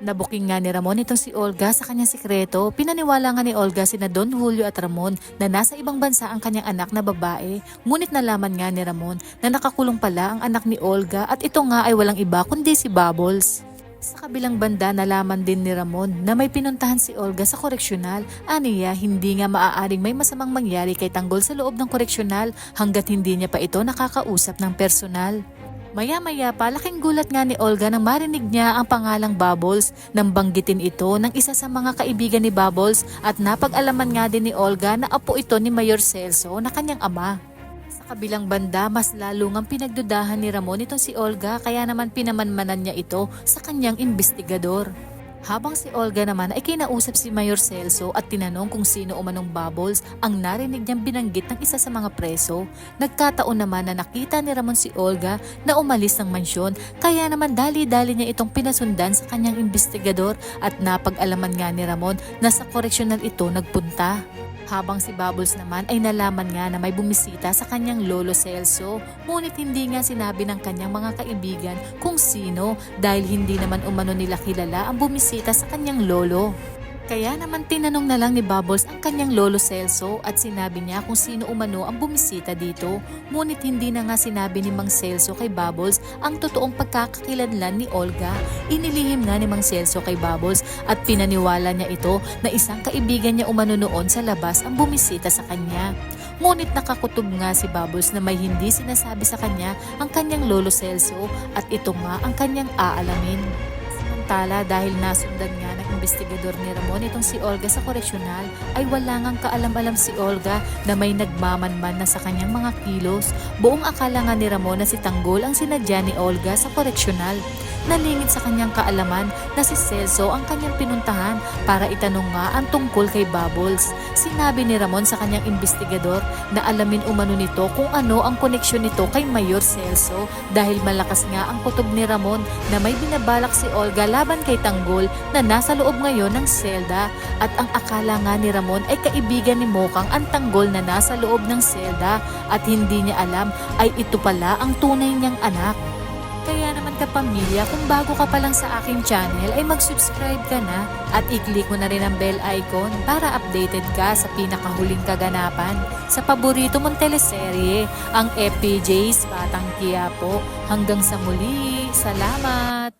Nabuking nga ni Ramon itong si Olga sa kanyang sikreto. Pinaniwala nga ni Olga sina Don Julio at Ramon na nasa ibang bansa ang kanyang anak na babae. Ngunit nalaman nga ni Ramon na nakakulong pala ang anak ni Olga at ito nga ay walang iba kundi si Bubbles. Sa kabilang banda, nalaman din ni Ramon na may pinuntahan si Olga sa koreksyonal. Aniya, hindi nga maaaring may masamang mangyari kay Tanggol sa loob ng koreksyonal hanggat hindi niya pa ito nakakausap ng personal. Maya-maya pa, laking gulat nga ni Olga nang marinig niya ang pangalang Bubbles nang banggitin ito ng isa sa mga kaibigan ni Bubbles at napag-alaman nga din ni Olga na apo ito ni Mayor Celso na kanyang ama. Sa kabilang banda, mas lalo ngang pinagdudahan ni Ramon itong si Olga kaya naman pinamanmanan niya ito sa kanyang investigador. Habang si Olga naman ay kinausap si Mayor Celso at tinanong kung sino umanong Bubbles ang narinig niyang binanggit ng isa sa mga preso, nagkataon naman na nakita ni Ramon si Olga na umalis ng mansyon kaya naman dali-dali niya itong pinasundan sa kanyang investigador at napag-alaman nga ni Ramon na sa koreksyonal ito nagpunta. Habang si Bubbles naman ay nalaman nga na may bumisita sa kanyang lolo Celso, ngunit hindi nga sinabi ng kanyang mga kaibigan kung sino dahil hindi naman umano nila kilala ang bumisita sa kanyang lolo. Kaya naman tinanong na lang ni Bubbles ang kanyang lolo Celso at sinabi niya kung sino umano ang bumisita dito. Ngunit hindi na nga sinabi ni Mang Celso kay Bubbles ang totoong pagkakakilanlan ni Olga. Inilihim nga ni Mang Celso kay Bubbles at pinaniwala niya ito na isang kaibigan niya umano noon sa labas ang bumisita sa kanya. Ngunit nakakutob nga si Bubbles na may hindi sinasabi sa kanya ang kanyang lolo Celso at ito nga ang kanyang aalamin. Samantala dahil nasundan nga ng investigador ni Ramon itong si Olga sa koreksyonal ay wala ngang kaalam-alam si Olga na may nagmamanman na sa kanyang mga kilos. Buong akala nga ni Ramon na si Tanggol ang sinadya ni Olga sa koreksyonal. Nalingid sa kanyang kaalaman na si Celso ang kanyang pinuntahan para itanong nga ang tungkol kay Bubbles. Sinabi ni Ramon sa kanyang investigador na alamin umano nito kung ano ang koneksyon nito kay Mayor Celso dahil malakas nga ang kutob ni Ramon na may binabalak si Olga laban kay Tanggol na nasa loob ngayon ng selda at ang akala nga ni Ramon ay kaibigan ni Mokang ang Tanggol na nasa loob ng selda at hindi niya alam ay ito pala ang tunay niyang anak. Kaya naman kapamilya, kung bago ka pa lang sa aking channel ay mag-subscribe ka na at i-click mo na rin ang bell icon para updated ka sa pinakahuling kaganapan sa paborito mong teleserye, ang FPJ's Batang Quiapo. Hanggang sa muli, salamat!